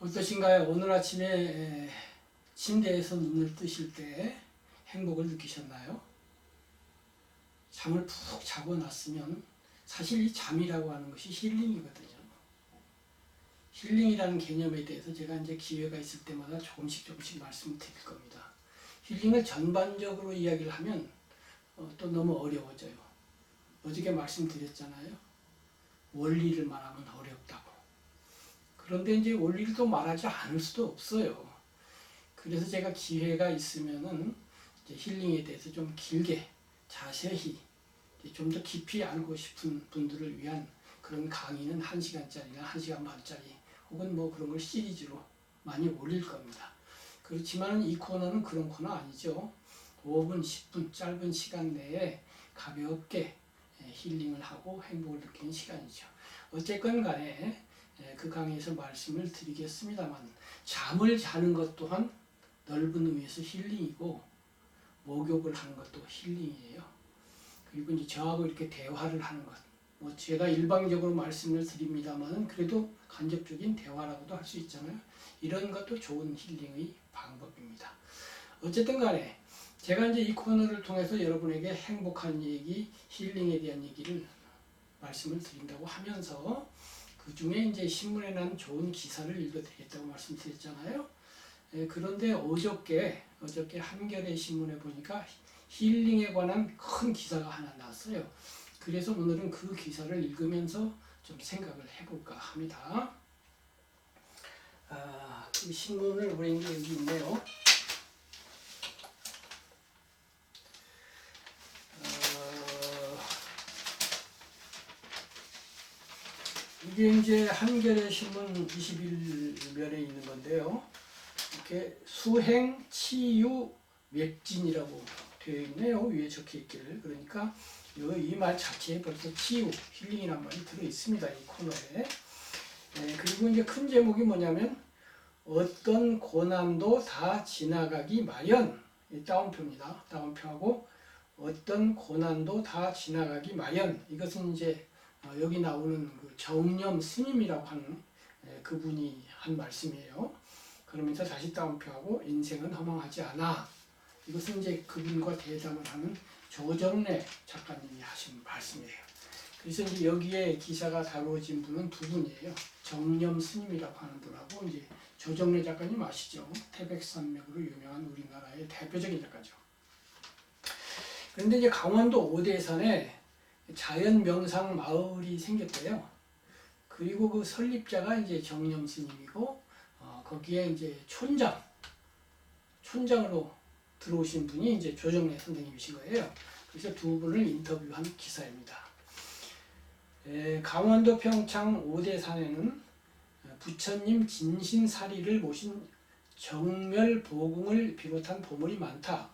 어떠신가요? 오늘 아침에 에, 침대에서 눈을 뜨실 때 행복을 느끼셨나요? 잠을 푹 자고 났으면 사실 이 잠이라고 하는 것이 힐링이거든요. 힐링이라는 개념에 대해서 제가 이제 기회가 있을 때마다 조금씩 조금씩 말씀을 드릴 겁니다. 힐링을 전반적으로 이야기를 하면 어, 또 너무 어려워져요. 어저께 말씀드렸잖아요. 원리를 말하면 어렵다고. 그런데 이제 또 말하지 않을 수도 없어요. 그래서 제가 기회가 있으면은 힐링에 대해서 좀 길게 자세히 좀 더 깊이 알고 싶은 분들을 위한 그런 강의는 1시간짜리나 1시간 반짜리 혹은 뭐 그런 걸 시리즈로 많이 올릴 겁니다. 그렇지만 이 코너는 그런 코너 아니죠. 5분, 10분 짧은 시간 내에 가볍게 예, 힐링을 하고 행복을 느끼는 시간이죠. 어쨌건 간에 예, 그 강의에서 말씀을 드리겠습니다만 잠을 자는 것 또한 넓은 의미에서 힐링이고 목욕을 하는 것도 힐링이에요. 그리고 이제 저하고 이렇게 대화를 하는 것. 뭐 제가 일방적으로 말씀을 드립니다만은 그래도 간접적인 대화라고도 할 수 있잖아요. 이런 것도 좋은 힐링의 방법입니다. 어쨌든 간에 제가 이제 이 코너를 통해서 여러분에게 행복한 얘기, 힐링에 대한 얘기를 말씀을 드린다고 하면서 그 중에 이제 신문에 난 좋은 기사를 읽어드리겠다고 말씀드렸잖아요. 예, 그런데 어저께 어저께 한겨레 신문에 보니까 힐링에 관한 큰 기사가 하나 나왔어요. 그래서 오늘은 그 기사를 읽으면서 좀 생각을 해볼까 합니다. 아, 그 신문을 우리 여기 있네요. 이게 이제 한겨레 신문 21면에 있는 건데요. 이렇게 수행 치유 맥진이라고 되어 있네요. 위에 적혀 있기를. 그러니까 이 말 자체에 벌써 치유, 힐링이란 말이 들어 있습니다. 이 코너에. 네, 그리고 이제 큰 제목이 뭐냐면 어떤 고난도 다 지나가기 마련. 이 다운표입니다. 다운표하고 어떤 고난도 다 지나가기 마련. 이것은 이제 어, 여기 나오는 그 정념 스님이라고 하는 예, 그분이 한 말씀이에요. 그러면서 다시 다운표하고 인생은 허망하지 않아. 이것은 이제 그분과 대담을 하는 조정래 작가님이 하신 말씀이에요. 그래서 이제 여기에 기사가 다루어진 분은 두 분이에요. 정념 스님이라고 하는 분하고 이제 조정래 작가님 아시죠? 태백산맥으로 유명한 우리나라의 대표적인 작가죠. 그런데 이제 강원도 오대산에 자연 명상 마을이 생겼대요. 그리고 그 설립자가 이제 정념 스님이고 어, 거기에 이제 촌장 촌장으로 들어오신 분이 이제 조정래 선생님이신 거예요. 그래서 두 분을 인터뷰한 기사입니다. 에, 강원도 평창 오대산에는 부처님 진신사리를 모신 정멸보궁을 비롯한 보물이 많다.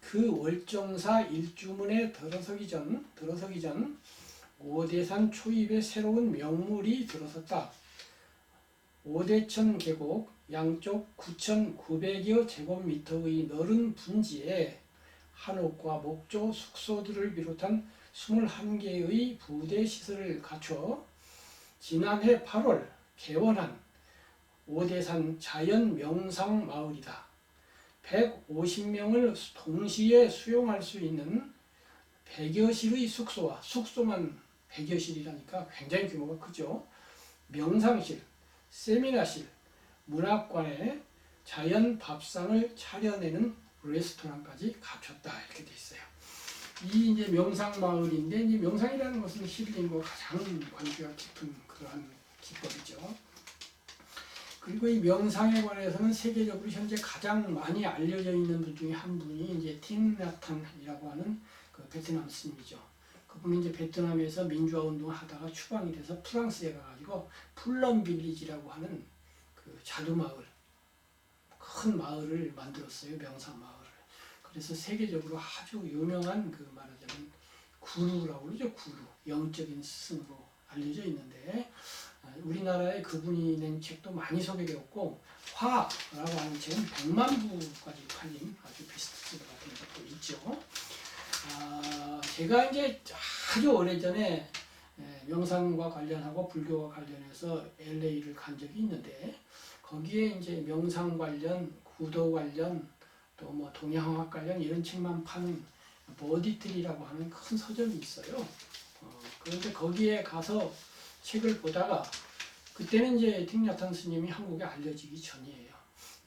그 월정사 일주문에 들어서기 전 들어서기 전 오대산 초입에 새로운 명물이 들어섰다. 오대천 계곡 양쪽 9,900여 제곱미터의 넓은 분지에 한옥과 목조, 숙소들을 비롯한 21개의 부대 시설을 갖춰 지난해 8월 개원한 오대산 자연 명상 마을이다. 150명을 동시에 수용할 수 있는 100여실의 숙소와 숙소만 100여실이라니까 굉장히 규모가 크죠. 명상실, 세미나실, 문학관에 자연 밥상을 차려내는 레스토랑까지 갖췄다 이렇게 돼 있어요. 이 이제 명상 마을인데 이 명상이라는 것은 힐링과 가장 관계가 깊은 그러한 기법이죠. 그리고 이 명상에 관해서는 세계적으로 현재 가장 많이 알려져 있는 분 중에 한 분이 이제 틴나탄이라고 하는 그 베트남 스님이죠. 그분이 이제 베트남에서 민주화 운동을 하다가 추방이 돼서 프랑스에 가가지고 플럼 빌리지라고 하는 그 자두 마을, 큰 마을을 만들었어요. 명상 마을을. 그래서 세계적으로 아주 유명한 그 말하자면 구루라고 그러죠. 구루. 영적인 스승으로 알려져 있는데 아, 우리나라에 그분이 낸 책도 많이 소개되었고 화라고 하는 책은 100만 부까지 팔린 아주 베스트셀러 같은 것도 있죠. 아, 제가 이제 아주 오래전에 에, 명상과 관련하고 불교와 관련해서 LA를 간 적이 있는데 거기에 이제 명상 관련, 구도 관련, 또 뭐 동양학 관련 이런 책만 파는 버디틀이라고 하는 큰 서점이 있어요. 어, 그런데 거기에 가서 책을 보다가 그때는 이제 틱야탄 스님이 한국에 알려지기 전이에요.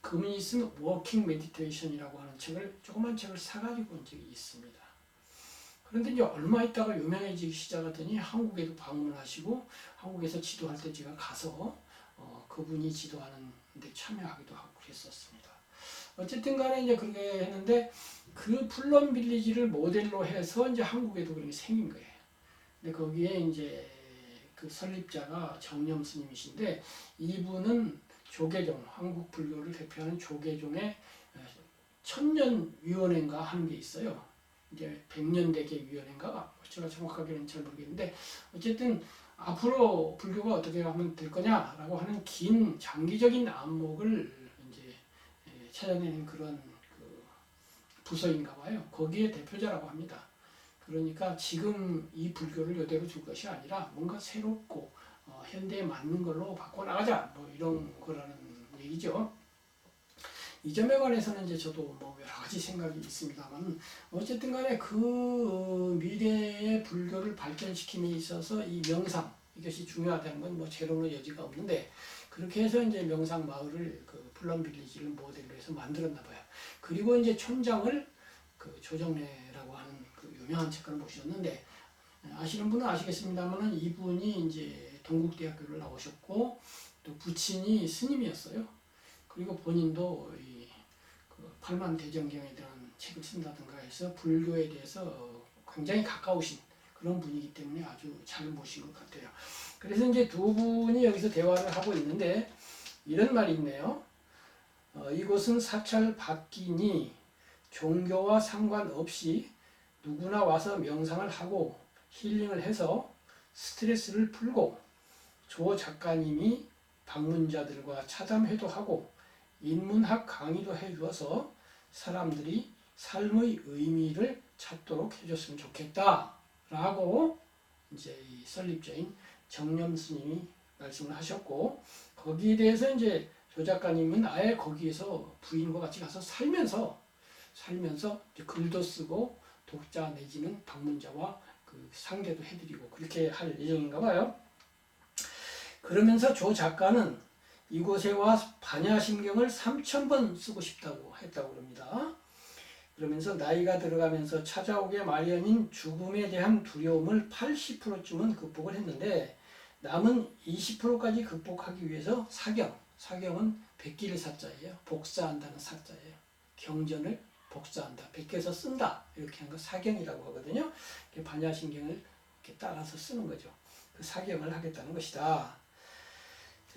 그미니스는 워킹 메디테이션이라고 하는 책을 조그만 책을 사가지고 온 적이 있습니다. 그런데 이제 얼마 있다가 유명해지기 시작하더니 한국에도 방문하시고 한국에서 지도할 때 제가 가서 어, 그분이 지도하는 데 참여하기도 하고 그랬었습니다. 어쨌든 간에 이제 그렇게 했는데 그 플럼 빌리지를 모델로 해서 이제 한국에도 그런 게 생긴 거예요. 근데 거기에 이제 그 설립자가 정념 스님이신데 이분은 조계종 한국 불교를 대표하는 조계종의 천년 위원회인가 하는 게 있어요. 이제 백년대계 위원회인가 제가 정확하게는 잘 모르겠는데 어쨌든 앞으로 불교가 어떻게 하면 될 거냐라고 하는 긴 장기적인 안목을 이제 예, 찾아내는 그런 그 부서인가 봐요. 거기에 대표자라고 합니다. 그러니까 지금 이 불교를 이대로 둘 것이 아니라 뭔가 새롭고 어, 현대에 맞는 걸로 바꿔 나가자 뭐 이런 거라는 얘기죠. 이 점에 관해서는 이제 저도 뭐 여러 가지 생각이 있습니다만 어쨌든 간에 그 미래의 불교를 발전시킴에 있어서 이 명상 이것이 중요하다는 건 뭐 제로는 여지가 없는데 그렇게 해서 이제 명상 마을을 그 플럼 빌리지를 모델로 해서 만들었나 봐요. 그리고 이제 촌장을 그 조정래라고 하는 그 유명한 책가를 모셨는데 아시는 분은 아시겠습니다만은 이분이 이제 동국대학교를 나오셨고 또 부친이 스님이었어요. 그리고 본인도 이 그 팔만 대정경에 대한 책을 쓴다든가 해서 불교에 대해서 굉장히 가까우신 그런 분이기 때문에 아주 잘 모신 것 같아요. 그래서 이제 두 분이 여기서 대화를 하고 있는데 이런 말이 있네요. 어, 이곳은 사찰 밖이니 종교와 상관없이 누구나 와서 명상을 하고 힐링을 해서 스트레스를 풀고 조 작가님이 방문자들과 차담회도 하고 인문학 강의도 해 주어서 사람들이 삶의 의미를 찾도록 해줬으면 좋겠다 라고 이제 이 설립자인 정념 스님이 말씀을 하셨고 거기에 대해서 이제 조 작가님은 아예 거기에서 부인과 같이 가서 살면서 살면서 이제 글도 쓰고 독자 내지는 방문자와 그 상대도 해드리고 그렇게 할 예정인가 봐요. 그러면서 조 작가는 이곳에 와 반야심경을 3천 번 쓰고 싶다고 했다고 그럽니다. 그러면서 나이가 들어가면서 찾아오게 마련인 죽음에 대한 두려움을 80%쯤은 극복을 했는데 남은 20%까지 극복하기 위해서 사경, 사경은 백기를 사자예요. 복사한다는 사자예요. 경전을 복사한다. 베껴서 쓴다. 이렇게 한 거 사경이라고 하거든요. 반야신경을 이렇게 따라서 쓰는 거죠. 그 사경을 하겠다는 것이다.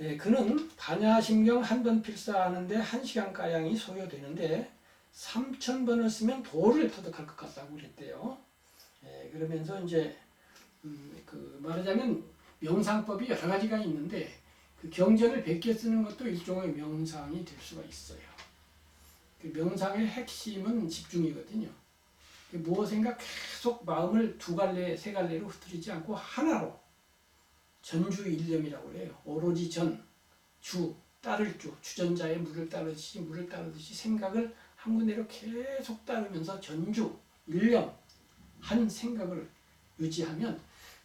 예, 그는 반야신경 한 번 필사하는데 한 시간 가량이 소요되는데 3천 번을 쓰면 도를 터득할 것 같다고 그랬대요. 예, 그러면서 이제 음, 그 말하자면 명상법이 여러 가지가 있는데 그 경전을 베껴 쓰는 것도 일종의 명상이 될 수가 있어요. 그 명상의 핵심은 집중이거든요. 그 무엇인가 계속 마음을 두 갈래, 세 갈래로 흩어지지 않고 하나로 전주일념이라고 해요. 오로지 전, 주, 따를 주, 주전자의 물을 따르듯이 물을 따르듯이 생각을 한 군데로 계속 따르면서 전주, 일념, 한 생각을 유지하면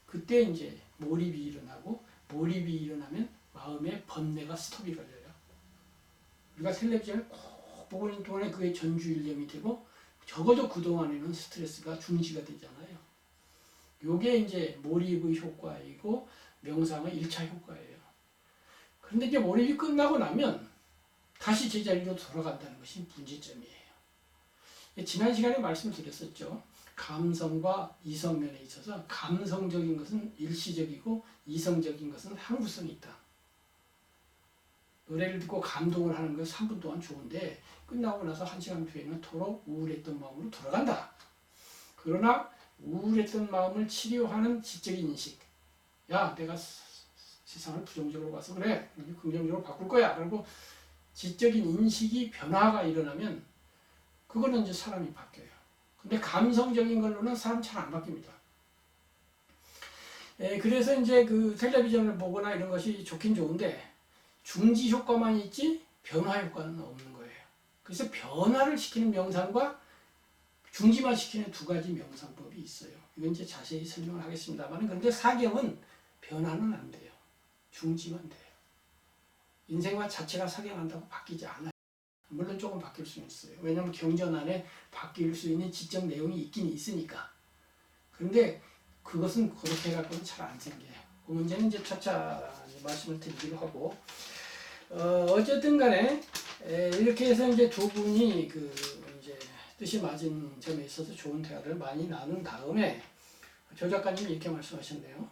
그때 이제 몰입이 일어나고 몰입이 일어나면 마음의 번뇌가 스톱이 걸려요. 우리가 텔레비전을 꼭 보고 있는 동안에 그게 전주일념이 되고 적어도 그동안에는 스트레스가 중지가 되잖아요. 요게 이제 몰입의 효과이고 명상의 1차 효과예요. 그런데 이제 몰입이 끝나고 나면 다시 제자리로 돌아간다는 것이 문제점이에요. 지난 시간에 말씀을 드렸었죠. 감성과 이성면에 있어서 감성적인 것은 일시적이고 이성적인 것은 항구성이 있다. 노래를 듣고 감동을 하는 건 3분 동안 좋은데 끝나고 나서 1시간 뒤에는 토록 우울했던 마음으로 돌아간다. 그러나 우울했던 마음을 치료하는 지적인 인식. 야, 내가 세상을 부정적으로 봐서 그래. 긍정적으로 바꿀 거야. 그리고 지적인 인식이 변화가 일어나면 그거는 이제 사람이 바뀌어요. 근데 감성적인 걸로는 사람 잘 안 바뀝니다. 예, 그래서 이제 그 텔레비전을 보거나 이런 것이 좋긴 좋은데 중지 효과만 있지 변화 효과는 없는. 그래서 변화를 시키는 명상과 중지만 시키는 두 가지 명상법이 있어요. 이건 이제 자세히 설명을 하겠습니다만 그런데 사경은 변화는 안 돼요. 중지만 돼요. 인생과 자체가 사경한다고 바뀌지 않아요. 물론 조금 바뀔 수는 있어요. 왜냐하면 경전 안에 바뀔 수 있는 지적 내용이 있긴 있으니까. 그런데 그것은 그렇게 해갖고는 잘 안 생겨요. 그 문제는 이제 차차 말씀을 드리기로 하고 어, 어쨌든 간에 에, 이렇게 해서 이제 두 분이 그 이제 뜻이 맞은 점에 있어서 좋은 대화를 많이 나눈 다음에 조 작가님이 이렇게 말씀하셨네요.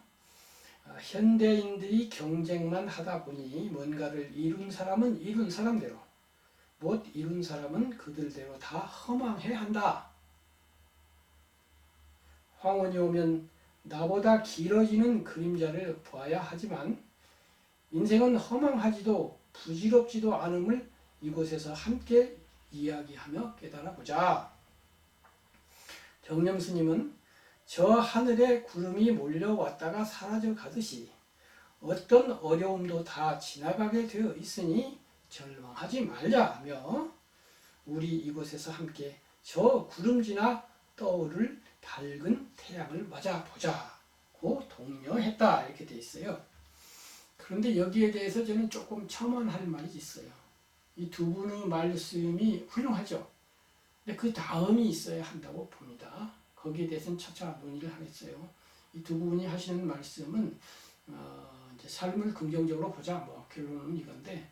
아, 현대인들이 경쟁만 하다 보니 뭔가를 이룬 사람은 이룬 사람대로 못 이룬 사람은 그들대로 다 허망해 한다. 황혼이 오면 나보다 길어지는 그림자를 보아야 하지만 인생은 허망하지도 부질없지도 않음을 이곳에서 함께 이야기하며 깨달아 보자. 정념 스님은 저 하늘에 구름이 몰려왔다가 사라져 가듯이 어떤 어려움도 다 지나가게 되어 있으니 절망하지 말자며 우리 이곳에서 함께 저 구름 지나 떠오를 밝은 태양을 맞아 보자고 독려했다 이렇게 돼 있어요. 그런데 여기에 대해서 저는 조금 첨언할 말이 있어요. 이 두 분의 말씀이 훌륭하죠. 근데 그 다음이 있어야 한다고 봅니다. 거기에 대해서는 차차 논의를 하겠어요. 이 두 분이 하시는 말씀은 어, 이제 삶을 긍정적으로 보자. 뭐 결론은 이건데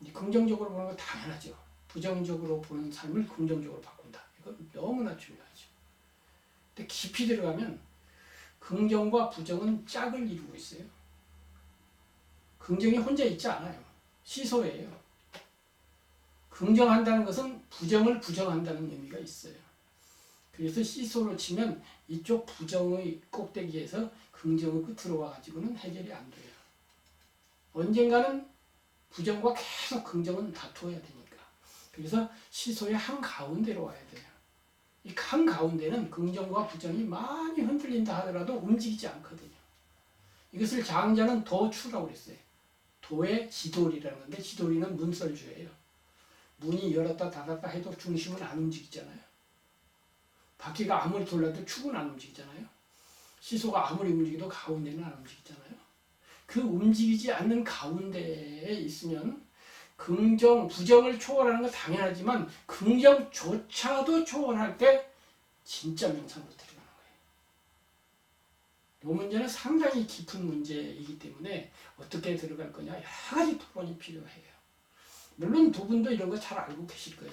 이 긍정적으로 보는 거 당연하죠. 부정적으로 보는 삶을 긍정적으로 바꾼다. 이거 너무나 중요하죠. 근데 깊이 들어가면 긍정과 부정은 짝을 이루고 있어요. 긍정이 혼자 있지 않아요. 시소예요. 긍정한다는 것은 부정을 부정한다는 의미가 있어요. 그래서 시소로 치면 이쪽 부정의 꼭대기에서 긍정의 끝으로 와가지고는 해결이 안 돼요. 언젠가는 부정과 계속 긍정은 다투어야 되니까. 그래서 시소의 한 가운데로 와야 돼요. 이 한 가운데는 긍정과 부정이 많이 흔들린다 하더라도 움직이지 않거든요. 이것을 장자는 도추라고 그랬어요. 도의 지돌이라는 건데 지돌이는 문설주예요. 문이 열었다 닫았다 해도 중심은 안 움직이잖아요. 바퀴가 아무리 돌려도 축은 안 움직이잖아요. 시소가 아무리 움직여도 가운데는 안 움직이잖아요. 그 움직이지 않는 가운데에 있으면 긍정, 부정을 초월하는 건 당연하지만 긍정조차도 초월할 때 진짜 명상으로 들어가는 거예요. 이 문제는 상당히 깊은 문제이기 때문에 어떻게 들어갈 거냐 여러 가지 토론이 필요해요. 물론 두 분도 이런 거 잘 알고 계실 거예요.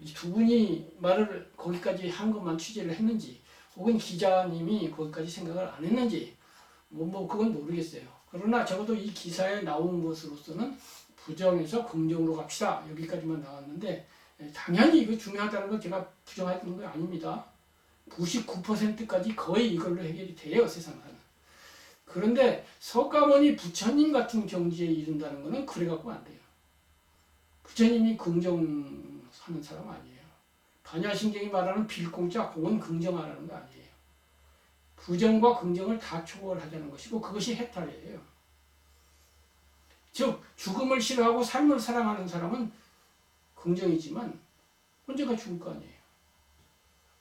이두 분이 말을 거기까지 한 것만 취재를 했는지 혹은 기자님이 거기까지 생각을 안 했는지 뭐, 뭐 그건 모르겠어요. 그러나 적어도 이 기사에 나온 것으로서는 부정에서 긍정으로 갑시다. 여기까지만 나왔는데 예, 당연히 이거 중요하다는 건 제가 부정하는 거 아닙니다. 99%까지 거의 이걸로 해결이 돼요 세상은. 그런데 석가모니 부처님 같은 경지에 이른다는 것은 그래 갖고 안 돼요. 부처님이 긍정하는 사람 아니에요. 반야신경이 말하는 빌공자 공은 긍정하라는 거 아니에요. 부정과 긍정을 다 초월하자는 것이고 그것이 해탈이에요. 즉 죽음을 싫어하고 삶을 사랑하는 사람은 긍정이지만 언젠가 죽을 거 아니에요.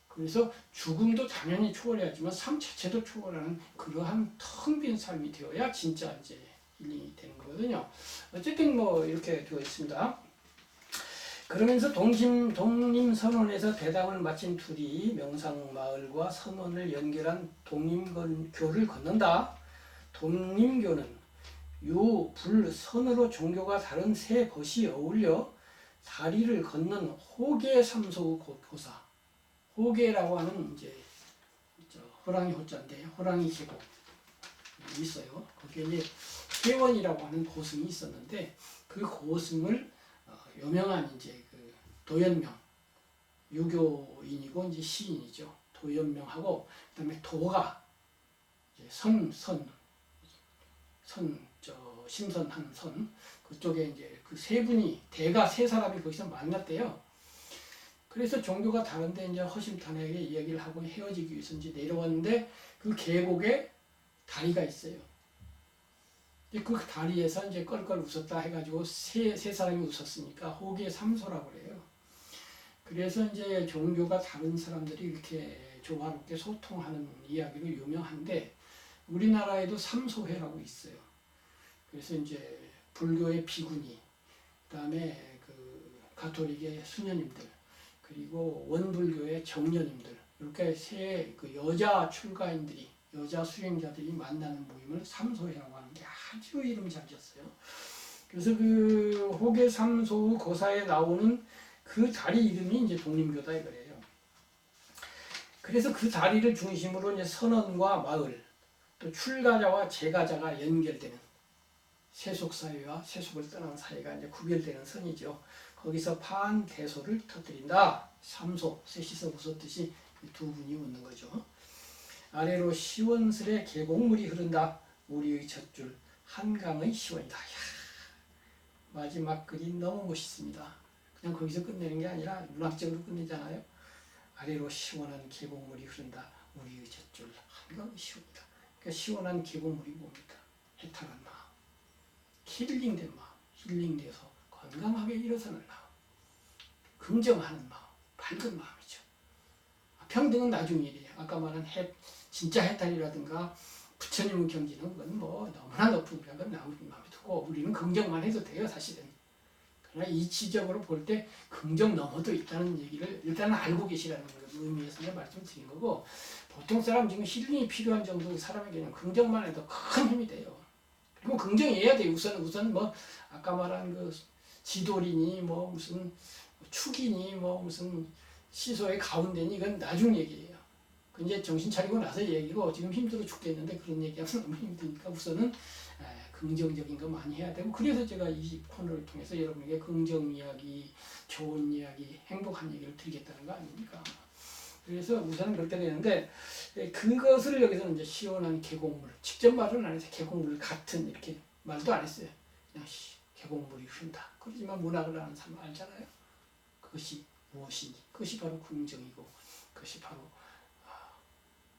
그래서 죽음도 당연히 초월해야지만 삶 자체도 초월하는 그러한 텅 빈 삶이 되어야 진짜 이제 힐링이 되는 거거든요. 어쨌든 뭐 이렇게 되어 있습니다. 그러면서 동심 독림 선언에서 대담을 마친 둘이 명상 마을과 선언을 연결한 독림교를 걷는다. 독림교는 유, 불, 선으로 종교가 다른 세 것이 어울려 다리를 걷는 호계 삼소 보사. 호계라고 하는 이제 저 호랑이 호자인데 호랑이 계곡 있어요. 거기에 이제 회원이라고 하는 고승이 있었는데 그 고승을 어, 유명한 이제 그 도연명 유교인이고 이제 시인이죠. 도연명하고 그다음에 도가 이제 선, 선, 선, 저 신선한 선 그쪽에 이제 그 세 분이 대가 세 사람이 거기서 만났대요. 그래서 종교가 다른데 이제 허심탄회하게 이야기를 하고 헤어지기 위해서 이제 내려왔는데 그 계곡에 다리가 있어요. 그 다리에서 이제 껄껄 웃었다 해가지고 세, 세 사람이 웃었으니까 호계 삼소라고 그래요. 그래서 이제 종교가 다른 사람들이 이렇게 조화롭게 소통하는 이야기로 유명한데 우리나라에도 삼소회라고 있어요. 그래서 이제 불교의 비구니, 그다음에 그 가톨릭의 수녀님들, 그리고 원불교의 정녀님들 이렇게 세 그 여자 출가인들이 여자 수행자들이 만나는 모임을 삼소회라고 하는 게 아주 이름 잘 지었어요. 그래서 그 호계 삼소 고사에 나오는 그 다리 이름이 이제 독림교다 이거예요. 그래서 그 다리를 중심으로 이제 선원과 마을, 또 출가자와 재가자가 연결되는 세속 사회와 세속을 떠난 사회가 이제 구별되는 선이죠. 거기서 판 대소를 터뜨린다. 삼소, 셋이서 웃었듯이 두 분이 웃는 거죠. 아래로 시원스레 계곡물이 흐른다. 우리의 젖줄 한강의 시원이다. 이야, 마지막 글이 너무 멋있습니다. 그냥 거기서 끝내는 게 아니라 문학적으로 끝내잖아요. 아래로 시원한 계곡물이 흐른다. 우리의 젖줄 한강의 시원이다. 그러니까 시원한 계곡물이 뭡니까? 해탈한 마음, 힐링된 마음, 힐링돼서 건강하게 일어서는 마음, 긍정하는 마음, 밝은 마음이죠. 평등은 나중 일이에요. 아까 말한 해, 진짜 해탈이라든가 부처님의 경지는 그건 뭐 너무나 높은 벽은 나무 마음이 두고 우리는 긍정만 해도 돼요 사실은. 그러나 이치적으로 볼 때 긍정 넘어도 있다는 얘기를 일단은 알고 계시라는 의미에서 내가 말씀드린 거고 보통 사람 지금 힐링이 필요한 정도 사람에게는 긍정만 해도 큰 힘이 돼요. 그리고 긍정해야 돼요. 우선 우선 뭐 아까 말한 그 지돌이니 뭐 무슨 축이니 뭐 무슨 시소의 가운데니 이건 나중 얘기예요. 그 이제 정신 차리고 나서 얘기고 지금 힘들어 죽겠는데 그런 얘기하면 너무 힘드니까 우선은 에, 긍정적인 거 많이 해야 되고 그래서 제가 이 코너를 통해서 여러분에게 긍정 이야기, 좋은 이야기, 행복한 얘기를 드리겠다는 거 아닙니까? 그래서 우선은 그렇게 되는데 에, 그것을 여기서는 이제 시원한 계곡물 직접 말은 안 해서 계곡물 같은 이렇게 말도 안 했어요. 그냥 시, 계곡물이 흐른다. 그러지만 문학을 하는 사람 알잖아요. 그것이 무엇인지 그것이 바로 긍정이고 그것이 바로 아,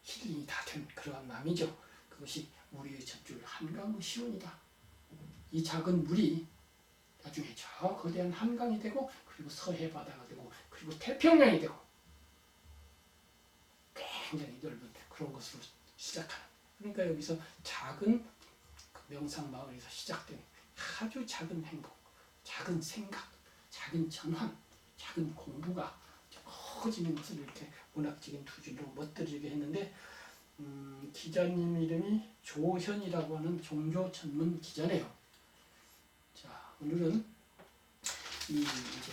힐링이 다 된 그러한 마음이죠. 그것이 우리의 젖줄 한강의 시원이다. 이 작은 물이 나중에 저 거대한 한강이 되고 그리고 서해 바다가 되고 그리고 태평양이 되고 굉장히 넓은 그런 것으로 시작하는. 그러니까 여기서 작은 그 명상 마을에서 시작된 아주 작은 행복, 작은 생각, 작은 전환, 작은 공부가 커지는 것을 이렇게 문학적인 두 줄로 멋들이게 했는데 음, 기자님 이름이 조현이라고 하는 종교 전문 기자네요. 자 오늘은 이 이제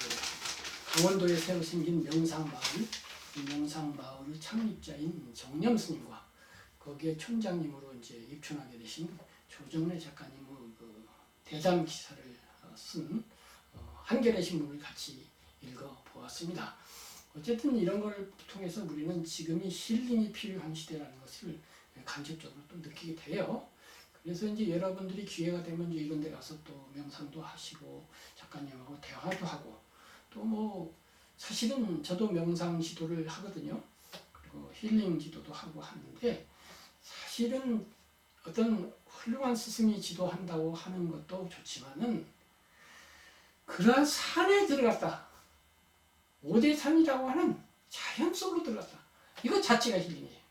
강원도에 새로 생긴 명상 마을, 이 명상 마을의 창립자인 정념 스님과 거기에 촌장님으로 이제 입촌하게 되신 조정래 작가님의 그 대담 기사를 어, 쓴 어, 한겨레 신문을 같이 읽어 보았습니다. 어쨌든 이런 걸 통해서 우리는 지금이 힐링이 필요한 시대라는 것을 간접적으로 또 느끼게 돼요. 그래서 이제 여러분들이 기회가 되면 이제 이런 데 가서 또 명상도 하시고 작가님하고 대화도 하고 또 뭐 사실은 저도 명상 지도를 하거든요. 그리고 힐링 지도도 하고 하는데 사실은 어떤 훌륭한 스승이 지도한다고 하는 것도 좋지만은 그러한 산에 들어갔다. 오대산이라고 하는 자연 속으로 들어갔다. 이것 자체가 힐링이에요.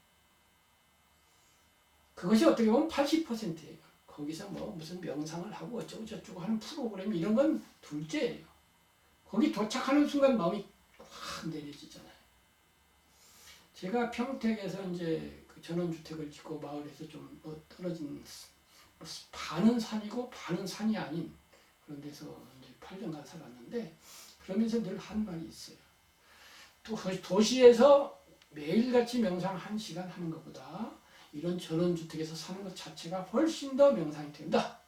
그것이 어떻게 보면 80%예요. 거기서 뭐 무슨 명상을 하고 어쩌고 저쩌고 하는 프로그램 이런 건 둘째예요. 거기 도착하는 순간 마음이 확 내려지잖아요. 제가 평택에서 이제 그 전원주택을 짓고 마을에서 좀 뭐 떨어진 반은 산이고 반은 산이 아닌 그런 데서 이제 8년간 살았는데 그러면서 늘 한 말이 있어요. 또 도시에서 매일같이 명상 한 시간 하는 것보다 이런 전원주택에서 사는 것 자체가 훨씬 더 명상이 된다.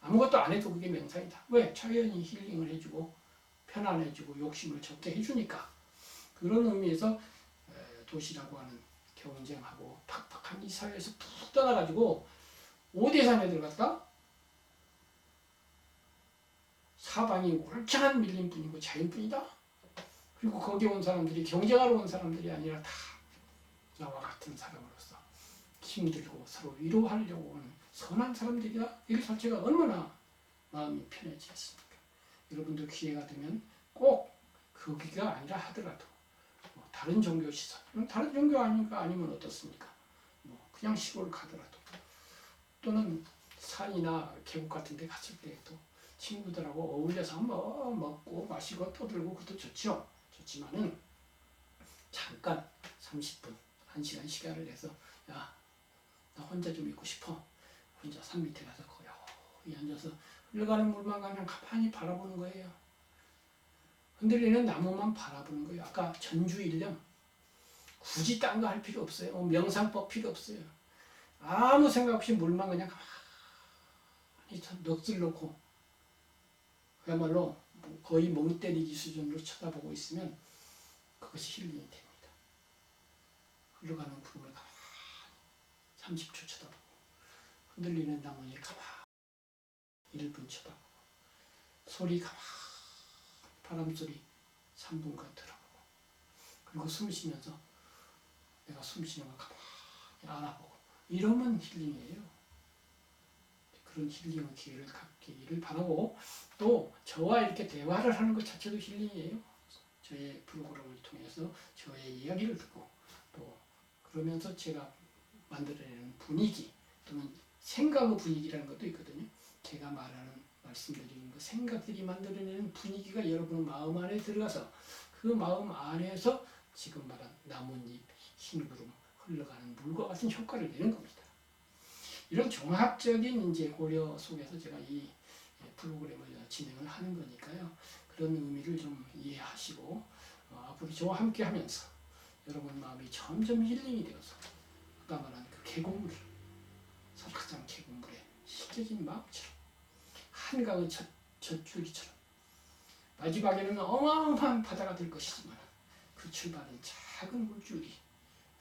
아무것도 안 해도 그게 명상이다. 왜? 자연이 힐링을 해주고 편안해지고 욕심을 적게 해주니까. 그런 의미에서 도시라고 하는 경쟁하고 팍팍한 이 사회에서 푹 떠나가지고 오대산에 들어갔다? 사방이 울창한 밀림 뿐이고 자연뿐이다. 그리고 거기 온 사람들이 경쟁하러 온 사람들이 아니라 다 나와 같은 사람으로서 힘들고 서로 위로하려고 오는 선한 사람들이다. 이 자체가 얼마나 마음이 편해지겠습니까? 여러분도 기회가 되면 꼭 거기가 아니라 하더라도 뭐 다른 종교 시설, 다른 종교 아니까 아니면 어떻습니까? 뭐 그냥 시골 가더라도 또는 산이나 계곡 같은 데 갔을 때에도 친구들하고 어울려서 뭐 먹고 마시고 떠들고 그것도 좋죠. 좋지만은 잠깐 30분, 1시간 시간을 내서 야, 나 혼자 좀 있고 싶어. 혼자 산 밑에 가서 고요히 앉아서 흘러가는 물만 그냥 가만히 바라보는 거예요. 흔들리는 나무만 바라보는 거예요. 아까 전주 일령 굳이 딴 거 할 필요 없어요. 뭐 명상법 필요 없어요. 아무 생각 없이 물만 그냥 가만히 참 넋을 놓고 그야말로 뭐 거의 멍 때리기 수준으로 쳐다보고 있으면 그것이 힐링이 됩니다. 흘러가는 구름을 가만히 30초 쳐다보고 흔들리는 나무에 가만히 1분 쳐다보고 소리 가만히 바람 소리 3분간 들어보고 그리고 숨 쉬면서 내가 숨 쉬는 걸 가만히 알아보고 이러면 힐링이에요. 그런 힐링의 기회를 갖기를 바라고 또 저와 이렇게 대화를 하는 것 자체도 힐링이에요. 저의 프로그램을 통해서 저의 이야기를 듣고 또 그러면서 제가 만들어내는 분위기 또는 생각의 분위기라는 것도 있거든요. 제가 말하는 말씀드리는 그 생각들이 만들어내는 분위기가 여러분의 마음 안에 들어가서 그 마음 안에서 지금 말한 나뭇잎, 흰구름 흘러가는 물과 같은 효과를 내는 겁니다. 이런 종합적인 이제 고려 속에서 제가 이 프로그램을 진행을 하는 거니까요. 그런 의미를 좀 이해하시고 어, 앞으로 저와 함께 하면서 여러분 마음이 점점 힐링이 되어서 아까 말한 그 계곡물 석가장 계곡물에 씻겨진 마음처럼 한강의 첫, 젖줄기처럼 마지막에는 어마어마한 바다가 될 것이지만 그 출발은 작은 물줄기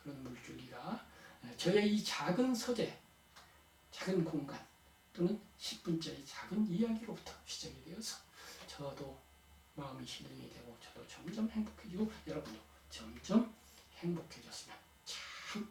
그런 물줄기가 저의 이 작은 서재 작은 공간 또는 10분짜리 작은 이야기로부터 시작이 되어서 저도 마음이 힐링이 되고 저도 점점 행복해지고 여러분도 점점 행복해졌으면 참